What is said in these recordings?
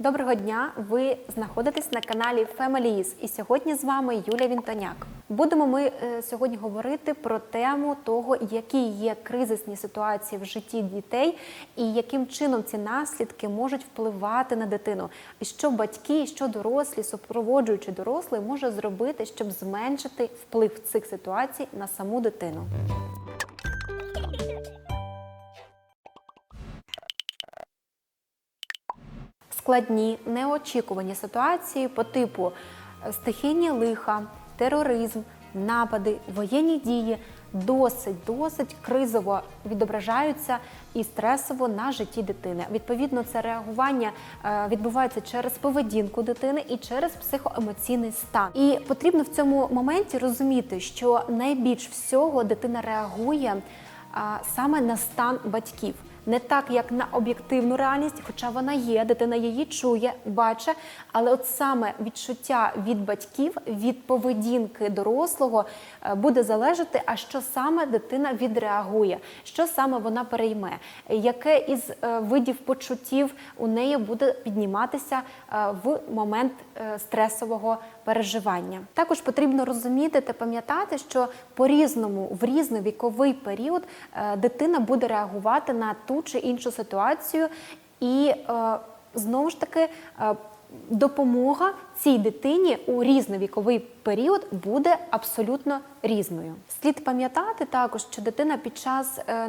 Доброго дня! Ви знаходитесь на каналі Families і сьогодні з вами Юлія Вінтоняк. Будемо ми е, сьогодні говорити про тему того, які є кризисні ситуації в житті дітей і яким чином ці наслідки можуть впливати на дитину. І що батьки, що дорослі, супроводжуючи дорослий, може зробити, щоб зменшити вплив цих ситуацій на саму дитину. Складні, неочікувані ситуації по типу е, стихійні лиха, тероризм, напади, воєнні дії досить досить кризово відображаються і стресово на житті дитини. Відповідно, це реагування е, відбувається через поведінку дитини і через психоемоційний стан. І потрібно в цьому моменті розуміти, що найбільш всього дитина реагує саме на стан батьків. Не так, як на об'єктивну реальність, хоча вона є, дитина її чує, бачить, але от саме відчуття від батьків, від поведінки дорослого е, буде залежати, а що саме дитина відреагує, що саме вона перейме, яке із е, видів почуттів у неї буде підніматися е, в момент стресового переживання. Також потрібно розуміти та пам'ятати, що по-різному в різний віковий період е, дитина буде реагувати на ту чи іншу ситуацію, і е, знову ж таки. е, Допомога цій дитині у різний віковий період буде абсолютно різною. Слід пам'ятати також, що дитина під час е,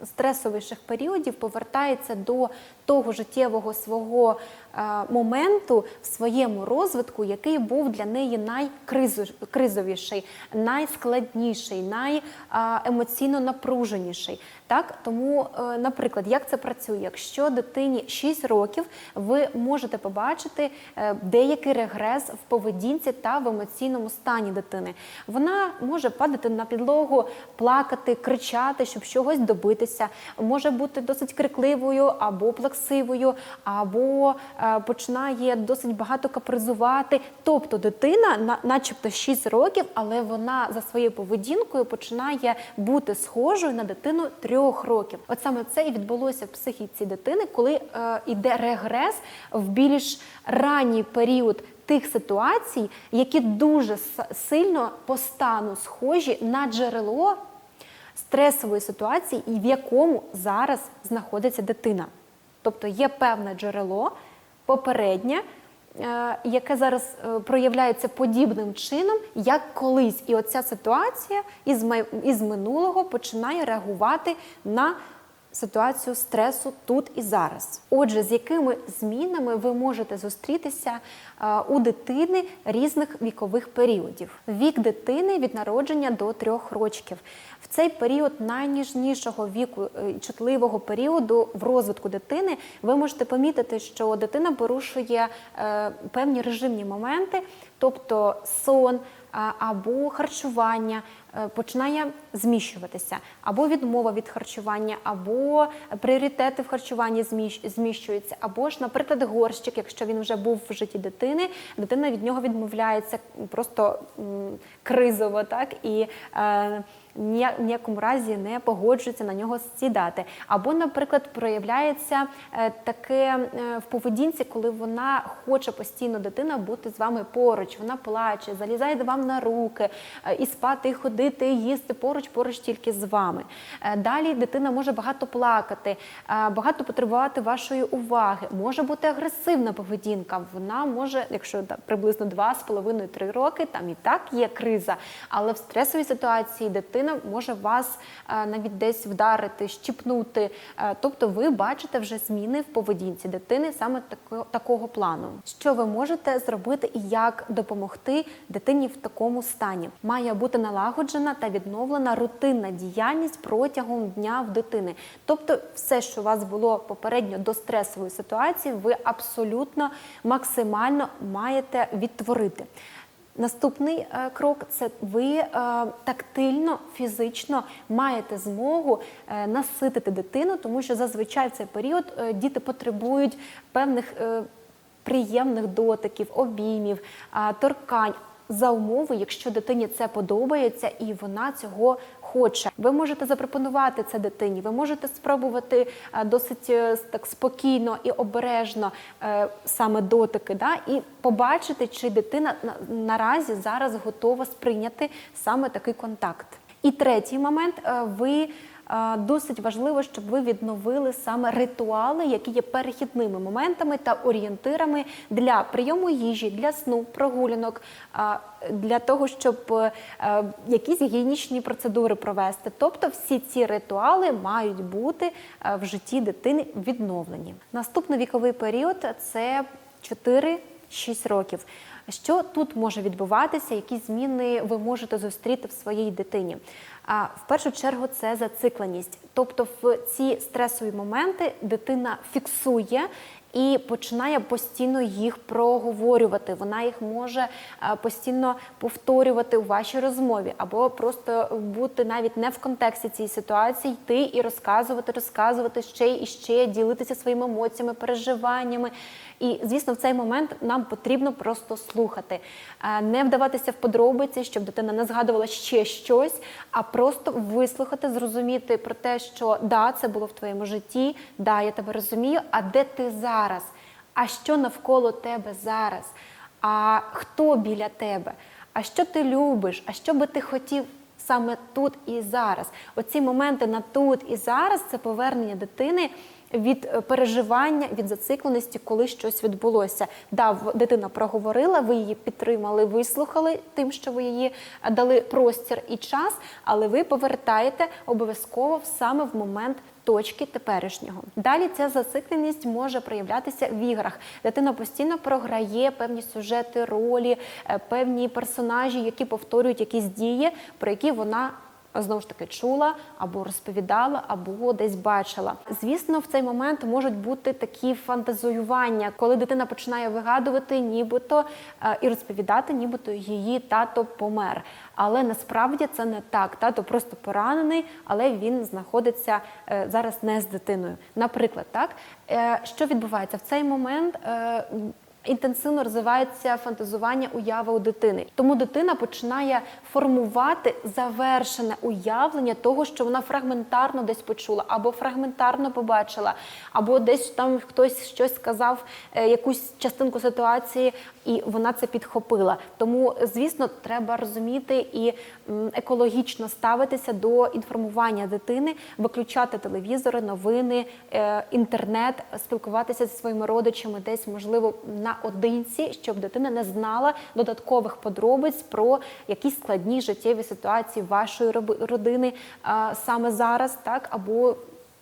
найстресовіших періодів повертається до того життєвого свого е, моменту в своєму розвитку, який був для неї найкризовіший, найскладніший, найемоційно напруженіший. Так, тому, е, наприклад, як це працює? Якщо дитині 6 років, ви можете побачити е, деякий регрес в поведінці та в емоційному стані дитини. Вона може падати на підлогу, плакати, кричати, щоб чогось добитися, може бути досить крикливою або плаксивою, або е, починає досить багато капризувати. Тобто дитина, начебто 6 років, але вона за своєю поведінкою починає бути схожою на дитину трьох років. От саме це і відбулося в психіці дитини, коли е, йде регрес в більш ранній період. Тих ситуацій, які дуже сильно по стану схожі на джерело стресової ситуації, і в якому зараз знаходиться дитина. Тобто є певне джерело попереднє, яке зараз е, проявляється подібним чином, як колись. І оця ситуація із, із минулого починає реагувати на ситуацію стресу тут і зараз. Отже, з якими змінами ви можете зустрітися е, у дитини різних вікових періодів? Вік дитини від народження до трьох років. В цей період найніжнішого віку е, чутливого періоду в розвитку дитини ви можете помітити, що дитина порушує е, певні режимні моменти, тобто сон або харчування е, починає зміщуватися, або відмова від харчування, або пріоритети в харчуванні зміщуються, або ж, наприклад, горщик, якщо він вже був в житті дитини, дитина від нього відмовляється просто кризово, так і е, ніякому разі не погоджується на нього сідати. Або, наприклад, проявляється е, таке е, в поведінці, коли вона хоче постійно дитина бути з вами поруч, вона плаче, залізає вам на руки, е, і спати, і ходити, і їсти поруч, поруч тільки з вами. Далі дитина може багато плакати, багато потребувати вашої уваги. Може бути агресивна поведінка. Вона може, якщо приблизно 2,5-3 роки, там і так є криза, але в стресовій ситуації дитина може вас е, навіть десь вдарити, щіпнути. Е, Тобто ви бачите вже зміни в поведінці дитини саме такого плану. Що ви можете зробити і як допомогти дитині в такому стані? Має бути налагоджена та відновлена рутинна діяльність протягом дня в дитини. Тобто, все, що у вас було попередньо до стресової ситуації, ви абсолютно максимально маєте відтворити. Наступний е, крок це ви е, тактильно, фізично маєте змогу е, наситити дитину, тому що зазвичай в цей період діти потребують певних приємних дотиків, обіймів, торкань. За умови, якщо дитині це подобається і вона цього хоче. Ви можете запропонувати це дитині, ви можете спробувати е, досить е, так спокійно і обережно е, саме дотики, да, і побачити, чи дитина наразі зараз готова сприйняти саме такий контакт. І третій момент ви. Досить важливо, щоб ви відновили саме ритуали, які є перехідними моментами та орієнтирами для прийому їжі, для сну, прогулянок, для того, щоб е, якісь гігієнічні процедури провести. Тобто, всі ці ритуали мають бути е, в житті дитини відновлені. Наступний віковий період це 4-6 років. Що тут може відбуватися? Які зміни ви можете зустріти в своїй дитині? А в першу чергу це зацикленість. Тобто, в ці стресові моменти дитина фіксує і починає постійно їх проговорювати. Вона їх може е, постійно повторювати у вашій розмові, або просто бути навіть не в контексті цієї ситуації, йти і розказувати, розказувати ще і ще, ділитися своїми емоціями, переживаннями. І звісно, в цей момент нам потрібно просто слухати, Е, не вдаватися в подробиці, щоб дитина не згадувала ще щось, а просто вислухати, зрозуміти про те, що да, це було в твоєму житті, да, я тебе розумію. А де ти зараз? А що навколо тебе зараз? А хто біля тебе? А що ти любиш? А що би ти хотів саме тут і зараз? Оці моменти на тут і зараз це повернення дитини від е, переживання, від зацикленості, коли щось відбулося. Да, дитина проговорила, ви її підтримали, вислухали тим, що ви її е, дали простір і час, але ви повертаєте обов'язково саме в момент. Точки теперішнього. Далі ця зацикленість може проявлятися в іграх. Дитина постійно програє певні сюжети, ролі, е, певні персонажі, які повторюють якісь дії, про які вона знову ж таки чула або розповідала, або десь бачила. Звісно, в цей момент можуть бути такі фантазіювання, коли дитина починає вигадувати, нібито е, і розповідати, нібито її тато помер. Але насправді це не так. Тато просто поранений, але він знаходиться е, зараз не з дитиною. Наприклад, так Е, що відбувається в цей момент? е, інтенсивно розвивається фантазування уяви у дитини. Тому дитина починає формувати завершене уявлення того, що вона фрагментарно десь почула, або фрагментарно побачила, або десь там хтось щось сказав, якусь частинку ситуації, і вона це підхопила. Тому, звісно, треба розуміти і екологічно ставитися до інформування дитини, виключати телевізори, новини, е, інтернет, спілкуватися зі своїми родичами, десь можливо наодинці, щоб дитина не знала додаткових подробиць про якісь складні життєві ситуації вашої родини саме зараз, так або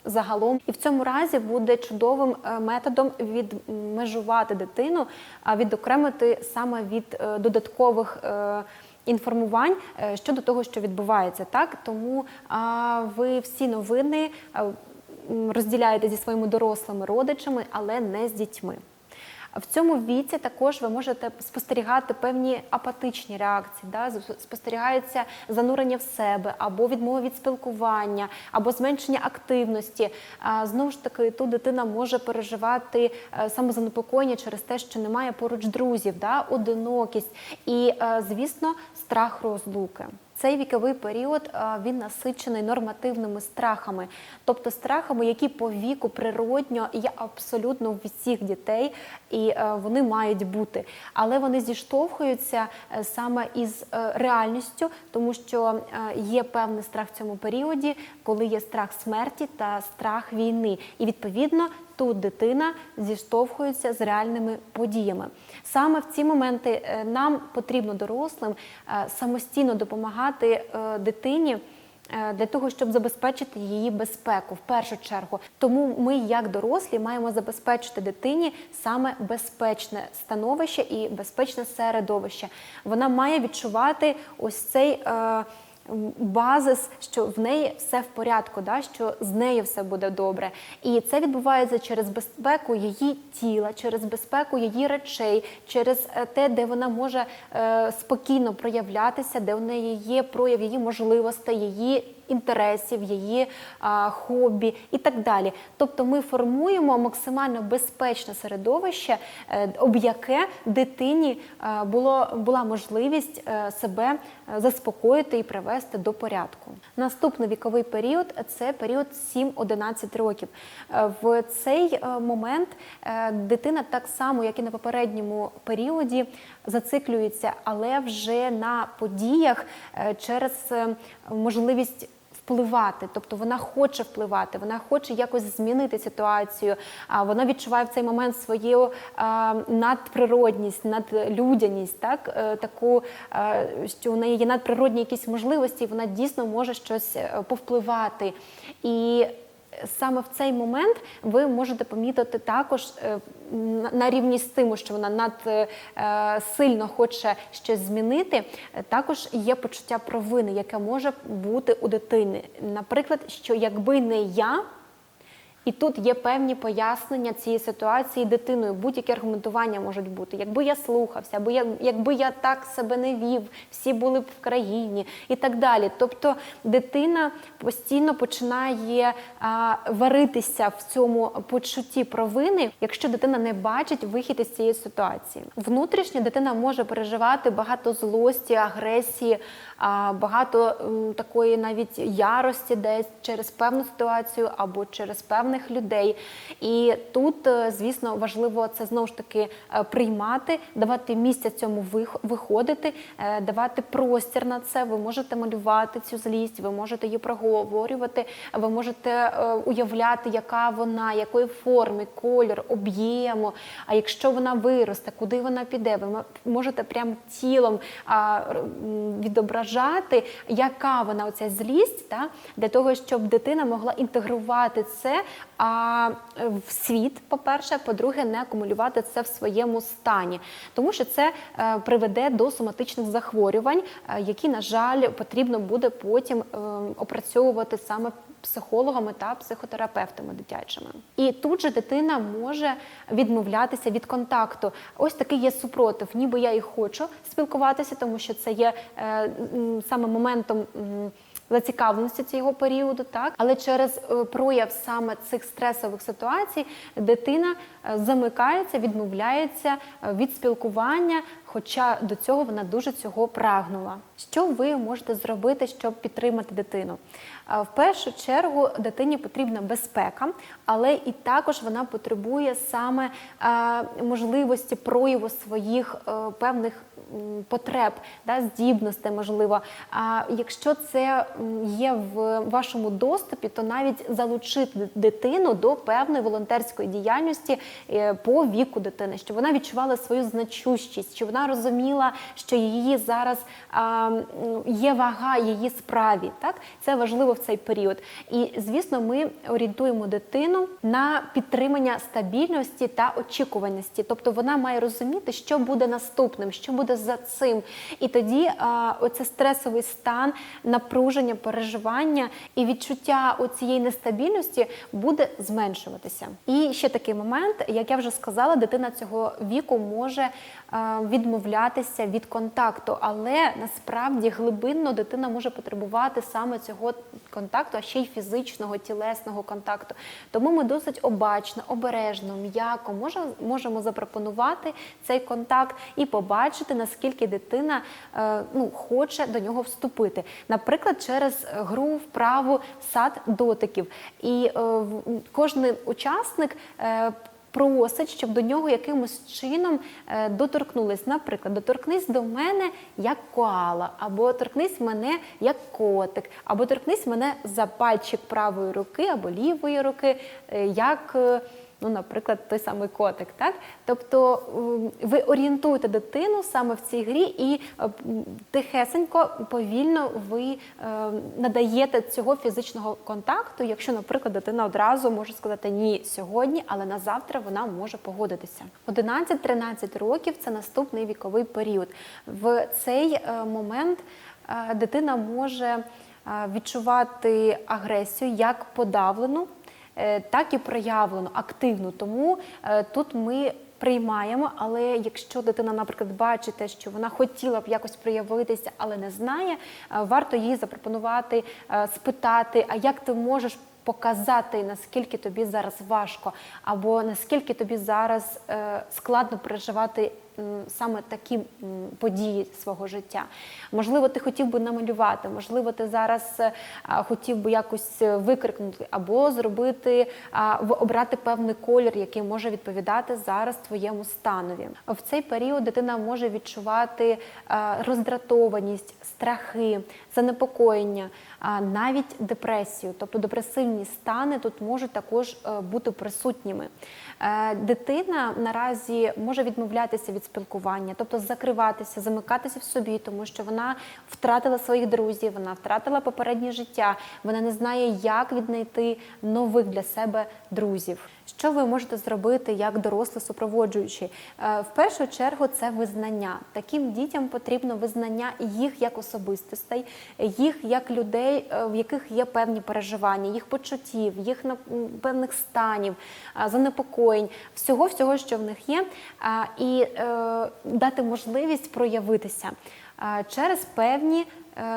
загалом. І в цьому разі буде чудовим е, методом відмежувати дитину, а відокремити саме від е, додаткових. е, Інформувань щодо того, що відбувається, так тому а, ви всі новини розділяєте зі своїми дорослими родичами, але не з дітьми. В цьому віці також ви можете спостерігати певні апатичні реакції, да? спостерігається занурення в себе, або відмова від спілкування, або зменшення активності. Знову ж таки, тут дитина може переживати е, самозанепокоєння через те, що немає поруч друзів, да? одинокість і, е, звісно, страх розлуки. Цей віковий період він насичений нормативними страхами, тобто страхами, які по віку природньо є абсолютно у всіх дітей, і е, вони мають бути. Але вони зіштовхуються е, саме із е, реальністю, тому що є певний страх в цьому періоді, коли є страх смерті та страх війни. І відповідно тут дитина зіштовхується з реальними подіями. Саме в ці моменти е, нам потрібно дорослим е, самостійно допомагати е, дитині. Для того щоб забезпечити її безпеку в першу чергу, тому ми, як дорослі, маємо забезпечити дитині саме безпечне становище і безпечне середовище. Вона має відчувати ось цей е, базис, що в неї все в порядку, да, що з нею все буде добре. І це відбувається через безпеку її тіла, через безпеку її речей, через е, те, де вона може е, спокійно проявлятися, де в неї є прояв її можливостей, її інтересів, її а, хобі і так далі. Тобто ми формуємо максимально безпечне середовище, е, об яке дитині е, було, була можливість себе заспокоїти і привести до порядку. Наступний віковий період це період 7-11 років. Е, В цей е, момент е, дитина так само, як і на попередньому періоді, зациклюється, але вже на подіях через можливість. Впливати, тобто вона хоче впливати, вона хоче якось змінити ситуацію. А вона відчуває в цей момент свою надприродність, надлюдяність, так е, таку, е, що у неї є надприродні якісь можливості, і вона дійсно може щось е, повпливати. І саме в цей момент ви можете помітити також е, на- рівні з тим, що вона над е, сильно хоче щось змінити. е, Також є почуття провини, яке може бути у дитини. Наприклад, що якби не я. І тут є певні пояснення цієї ситуації дитиною. Будь-які аргументування можуть бути. Якби я слухався, або я- якби я так себе не вів, всі були б в країні і так далі. Тобто дитина постійно починає а, варитися в цьому почутті провини, якщо дитина не бачить вихід із цієї ситуації. Внутрішньо дитина може переживати багато злості, агресії, багато такої навіть ярості десь через певну ситуацію або через певних людей. І тут, е, звісно, важливо це знову ж таки е, приймати, давати місця цьому вих- виходити, е, давати простір на це. Ви можете малювати цю злість, ви можете її проговорювати, ви можете уявляти, яка вона, якої форми, кольор, об'єму. А якщо вона виросте, куди вона піде, ви можете прям тілом а, р- відображати, яка вона оця злість, та, для того, щоб дитина могла інтегрувати це а, в світ, по-перше, по-друге, не акумулювати це в своєму стані, тому що це е, приведе до соматичних захворювань, е, які, на жаль, потрібно буде потім е, опрацьовувати саме психологами та психотерапевтами дитячими. І тут же дитина може відмовлятися від контакту. Ось такий є супротив, ніби я і хочу спілкуватися, тому що це є е, саме моментом. Зацікавленості цього періоду, так але через е, прояв саме цих стресових ситуацій дитина е, замикається, відмовляється е, від спілкування, хоча до цього вона дуже цього прагнула. Що ви можете зробити, щоб підтримати дитину? В першу чергу дитині потрібна безпека, але і також вона потребує саме е, можливості прояву своїх е, певних потреб, да, здібностей, можливо. А якщо це є в вашому доступі, то навіть залучити дитину до певної волонтерської діяльності е, по віку дитини, щоб вона відчувала свою значущість, щоб вона розуміла, що її зараз є вага її справі. Так це важливо в цей період. І звісно, ми орієнтуємо дитину на підтримання стабільності та очікуваності. Тобто вона має розуміти, що буде наступним, що буде за цим. І тоді а, оце стресовий стан, напруження, переживання і відчуття цієї нестабільності буде зменшуватися. І ще такий момент, як я вже сказала, дитина цього віку може а, відмовлятися від контакту, але насправді глибинно дитина може потребувати саме цього контакту, а ще й фізичного, тілесного контакту. Тому ми досить обачно, обережно, м'яко може- можемо запропонувати цей контакт і побачити, наскільки дитина е, ну, хоче до нього вступити. Наприклад, через гру вправу сад дотиків. І е, кожен учасник. Просить, щоб до нього якимось чином е, доторкнулись. Наприклад, доторкнись до мене як коала, або торкнись мене як котик, або торкнись мене за пальчик правої руки або лівої руки, е, як, е, ну, наприклад, той самий котик. Так? Тобто ви орієнтуєте дитину саме в цій грі і е, тихесенько, повільно ви е, надаєте цього фізичного контакту, якщо, наприклад, дитина одразу може сказати ні сьогодні, але на завтра вона може погодитися. 11-13 років це наступний віковий період. В цей е, момент дитина може відчувати агресію як подавлену, так і проявлену, активну. Тому е, тут ми приймаємо, але якщо дитина, наприклад, бачите, що вона хотіла б якось проявитися, але не знає, е, варто їй запропонувати е, спитати, а як ти можеш показати, наскільки тобі зараз важко, або наскільки тобі зараз е, складно переживати саме такі події свого життя. Можливо, ти хотів би намалювати, можливо, ти зараз е, хотів би якось е, викрикнути, або зробити обрати певний колір, який може відповідати зараз твоєму станові. В цей період дитина може відчувати е, роздратованість, страхи, занепокоєння, навіть депресію, тобто депресивні стани тут можуть також е, бути присутніми. Е, Дитина наразі може відмовлятися від спілкування, тобто закриватися, замикатися в собі, тому що вона втратила своїх друзів, вона втратила попереднє життя, вона не знає, як віднайти нових для себе друзів. Що ви можете зробити як дорослий супроводжуючий? Е, В першу чергу це визнання. Таким дітям потрібно визнання їх як особистостей, їх як людей, е, в яких є певні переживання, їх почуттів, їх певних станів, е, занепокоєнь, всього, всього, що в них є, і дати можливість проявитися через певні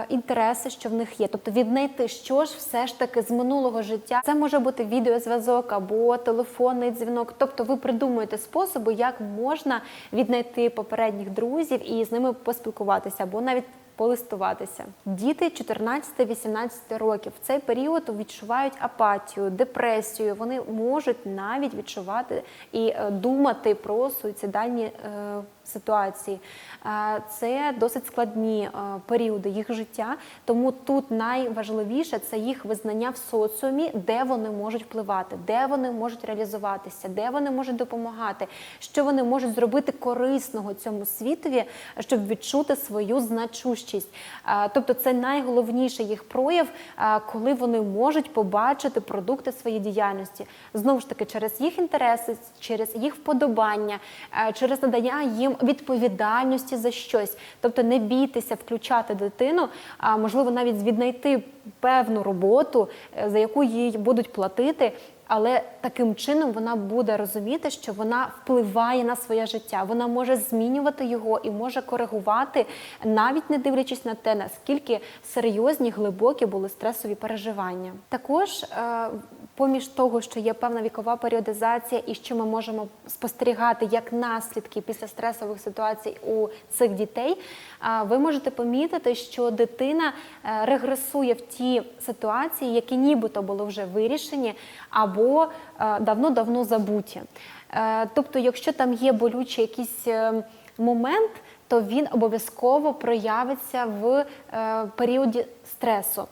інтереси, що в них є, тобто віднайти, що ж все ж таки з минулого життя. Це може бути відеозв'язок або телефонний дзвінок. Тобто, ви придумуєте способи, як можна віднайти попередніх друзів і з ними поспілкуватися, або навіть полистуватися. Діти 14-18 років в цей період відчувають апатію, депресію. Вони можуть навіть відчувати і е, думати про суїцидальні е, ситуації. Е, Це досить складні е, періоди їх життя, тому тут найважливіше це їх визнання в соціумі, де вони можуть впливати, де вони можуть реалізуватися, де вони можуть допомагати, що вони можуть зробити корисного цьому світові, щоб відчути свою значущість. Е, Тобто, це найголовніший їх прояв, коли вони можуть побачити продукти своєї діяльності. Знову ж таки, через їх інтереси, через їх вподобання, через надання їм відповідальності за щось. Тобто не бійтеся включати дитину, а можливо навіть віднайти певну роботу, е, за яку їй будуть платити. Але таким чином вона буде розуміти, що вона впливає на своє життя, вона може змінювати його і може коригувати, навіть не дивлячись на те, наскільки серйозні, глибокі були стресові переживання. Також е, поміж того, що є певна вікова періодизація, і що ми можемо спостерігати як наслідки після стресових ситуацій у цих дітей, ви можете помітити, що дитина е, регресує в ті ситуації, які нібито були вже вирішені або е, давно-давно забуті. Е, Тобто, якщо там є болючий якийсь момент, то він обов'язково проявиться в періоді стресу.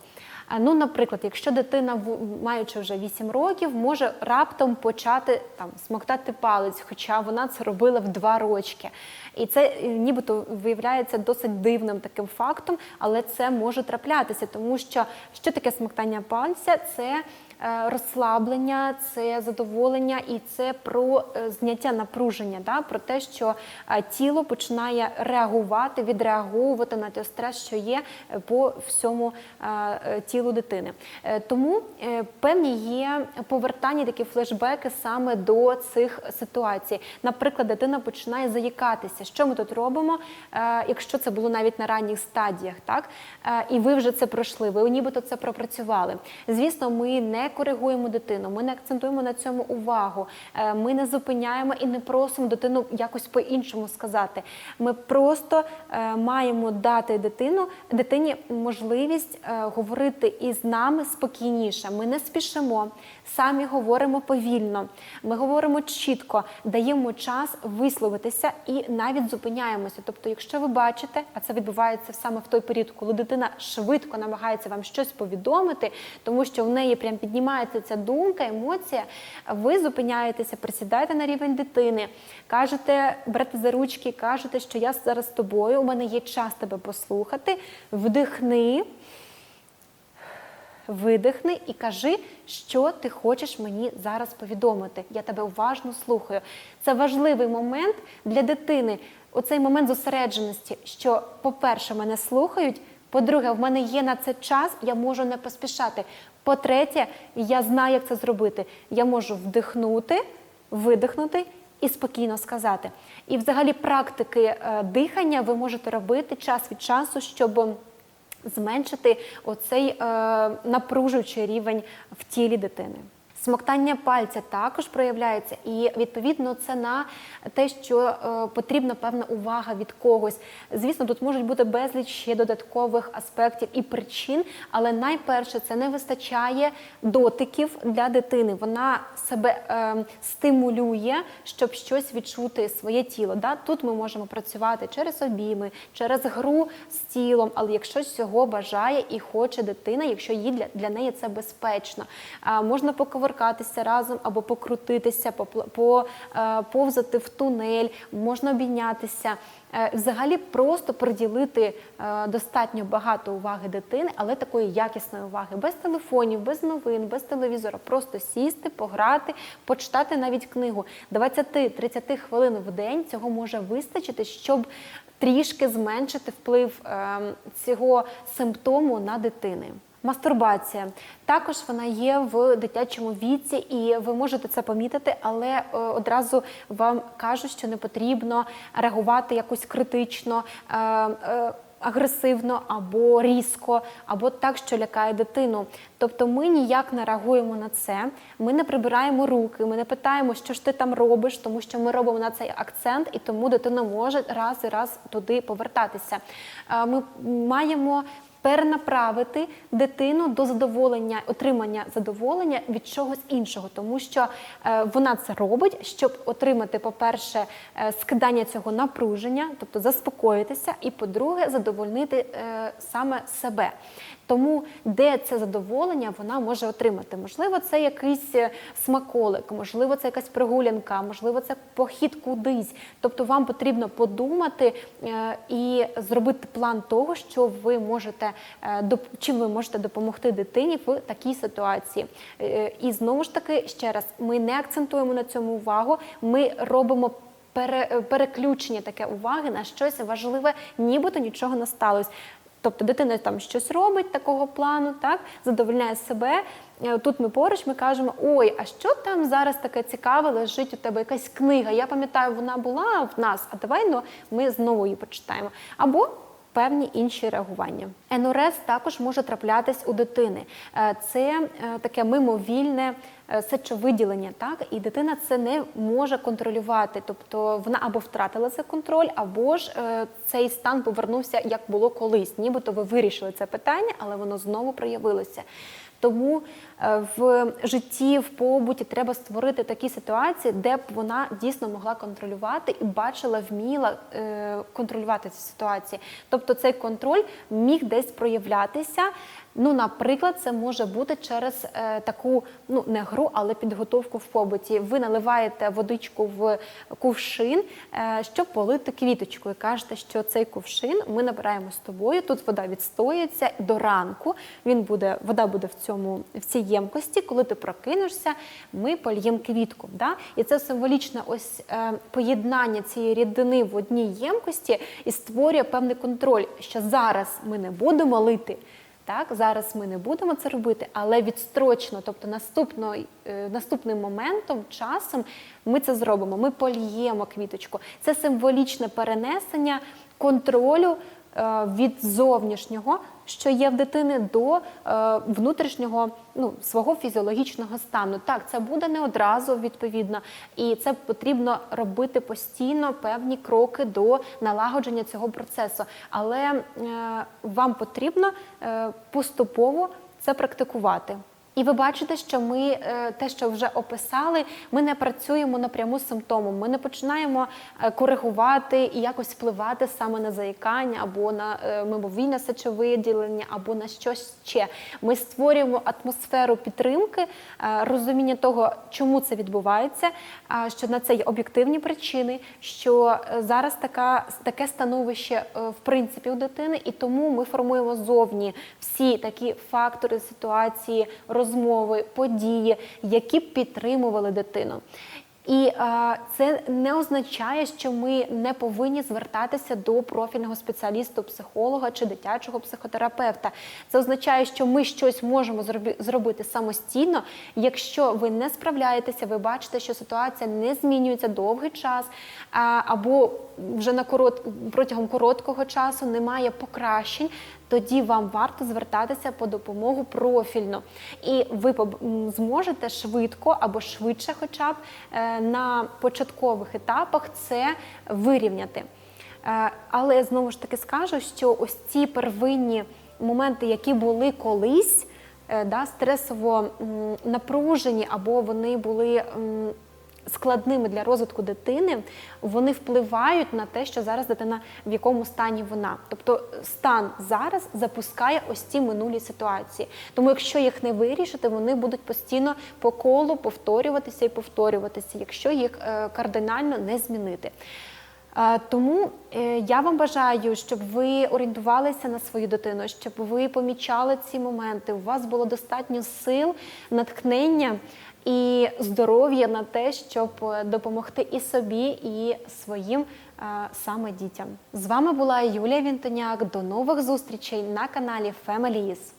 Ну, наприклад, якщо дитина, маючи вже 8 років, може раптом почати там смоктати палець, хоча вона це робила в 2 рочки. І це е, нібито виявляється досить дивним таким фактом, але це може траплятися, тому що що таке смоктання пальця? Це розслаблення, це задоволення і це про е, зняття напруження, да? про те, що е, тіло починає реагувати, відреаговувати на той стрес, що є е, по всьому е, е, тілу дитини. Е, Тому е, певні є повертання, такі флешбеки саме до цих ситуацій. Наприклад, дитина починає заїкатися. Що ми тут робимо, е, якщо це було навіть на ранніх стадіях, так Е, і ви вже це пройшли, ви нібито це пропрацювали. Звісно, ми не коригуємо дитину, ми не акцентуємо на цьому увагу. Е, Ми не зупиняємо і не просимо дитину якось по-іншому сказати. Ми просто е, маємо дати дитину дитині можливість е, говорити із нами спокійніше. Ми не спішимо, самі говоримо повільно. Ми говоримо чітко, даємо час висловитися і навіть зупиняємося. Тобто, якщо ви бачите, а це відбувається саме в той період, коли дитина швидко намагається вам щось повідомити, тому що в неї прям піднімається ця думка, емоція. Ви зупиняєтеся, присідаєте на рівень дитини, кажете, берете за ручки, кажете, що я зараз з тобою, у мене є час тебе послухати, вдихни. Видихни і кажи, що ти хочеш мені зараз повідомити. Я тебе уважно слухаю. Це важливий момент для дитини. Оцей момент зосередженості, що, по-перше, мене слухають. По-друге, в мене є на це час, я можу не поспішати. По-третє, я знаю, як це зробити. Я можу вдихнути, видихнути і спокійно сказати. І взагалі практики е, дихання ви можете робити час від часу, щоб зменшити оцей е, напружуючий рівень в тілі дитини. Смоктання пальця також проявляється, і відповідно це на те, що е, потрібна певна увага від когось. Звісно, тут можуть бути безліч ще додаткових аспектів і причин, але найперше це не вистачає дотиків для дитини. Вона себе е, стимулює, щоб щось відчути своє тіло. Да? Тут ми можемо працювати через обійми, через гру з тілом, але якщо цього бажає і хоче дитина, якщо їй для, для неї це безпечно, а, можна поковеркатися разом або покрутитися, е, повзати в тунель, можна обійнятися. Е, Взагалі просто приділити е, достатньо багато уваги дитини, але такої якісної уваги, без телефонів, без новин, без телевізора. Просто сісти, пограти, почитати навіть книгу. 20-30 хвилин в день цього може вистачити, щоб трішки зменшити вплив е, цього симптому на дитини. Мастурбація також вона є в дитячому віці, і ви можете це помітити, але е, одразу вам кажуть, що не потрібно реагувати якось критично. Е, е, Агресивно або різко, або так, що лякає дитину. Тобто ми ніяк не реагуємо на це, ми не прибираємо руки, ми не питаємо, що ж ти там робиш, тому що ми робимо на цей акцент, і тому дитина може раз і раз туди повертатися. Ми маємо перенаправити дитину до задоволення, отримання задоволення від чогось іншого, тому що е, вона це робить, щоб отримати, по-перше, е, скидання цього напруження, тобто заспокоїтися, і по-друге, задовольнити е, саме себе. Тому де це задоволення вона може отримати. Можливо, це якийсь е, смаколик, можливо, це якась прогулянка, можливо, це похід кудись. Тобто вам потрібно подумати е, і зробити план того, що ви можете е, чим ви можете допомогти дитині в такій ситуації. І знову ж таки, ще раз, ми не акцентуємо на цьому увагу, ми робимо. пере- переключення таке уваги на щось важливе, нібито нічого не сталося. Тобто дитина там щось робить такого плану, так задовольняє себе. Е, Тут ми поруч ми кажемо: ой, а що там зараз таке цікаве лежить у тебе якась книга? Я пам'ятаю, вона була в нас, а давай ну, ми знову її почитаємо. Або певні інші реагування. НРС також може траплятись у дитини. Е, Це е, таке мимовільне сечовиділення, так і дитина це не може контролювати. Тобто вона або втратила цей контроль, або ж е, цей стан повернувся як було колись. Нібито ви вирішили це питання, але воно знову проявилося. Тому е, в житті, в побуті треба створити такі ситуації, де б вона дійсно могла контролювати і бачила, вміла е, контролювати ці ситуації. Тобто цей контроль міг десь проявлятися. Ну, наприклад, це може бути через е, таку ну не гру, але підготовку в побуті. Ви наливаєте водичку в кувшин, е, щоб полити квіточку, і кажете, що цей кувшин ми набираємо з тобою. Тут вода відстоїться до ранку. Він буде, вода буде в цьому в цій ємкості. Коли ти прокинешся, ми польємо квітку. Да? І це символічне ось е, поєднання цієї рідини в одній ємкості і створює певний контроль, що зараз ми не будемо лити. Так, зараз ми не будемо це робити, але відстрочно, тобто наступно, е, наступним моментом, часом ми це зробимо. Ми польємо квіточку. Це символічне перенесення контролю від зовнішнього, що є в дитини, до е, внутрішнього ну, свого фізіологічного стану. Так, це буде не одразу відповідно, і це потрібно робити постійно певні кроки до налагодження цього процесу. Але е, вам потрібно е, поступово це практикувати. І ви бачите, що ми е, те, що вже описали, ми не працюємо напряму з симптомом. Ми не починаємо е, коригувати і якось впливати саме на заїкання або на е, мимовільне сечовиділення, або на щось ще. Ми створюємо атмосферу підтримки, розуміння того, чому це відбувається, що на це є об'єктивні причини, що зараз така таке становище в принципі у дитини, і тому ми формуємо зовні всі такі фактори ситуації, розмови, події, які б підтримували дитину. І е, це не означає, що ми не повинні звертатися до профільного спеціаліста, психолога чи дитячого психотерапевта. Це означає, що ми щось можемо зробити самостійно. Якщо ви не справляєтеся, ви бачите, що ситуація не змінюється довгий час, а, або вже на корот, протягом короткого часу немає покращень. Тоді вам варто звертатися по допомогу профільно, і ви зможете швидко або швидше, хоча б е, на початкових етапах це вирівняти. Е, Але знову ж таки скажу, що ось ці первинні моменти, які були колись, е, да, стресово напружені, або вони були складними для розвитку дитини, вони впливають на те, що зараз дитина в якому стані вона. Тобто стан зараз запускає ось ці минулі ситуації. Тому, якщо їх не вирішити, вони будуть постійно по колу повторюватися і повторюватися, якщо їх е, кардинально не змінити. Е, Тому е, я вам бажаю, щоб ви орієнтувалися на свою дитину, щоб ви помічали ці моменти. У вас було достатньо сил, натхнення і здоров'я на те, щоб е, допомогти і собі, і своїм е, саме дітям. З вами була Юлія Вінтоняк. До нових зустрічей на каналі Family Is.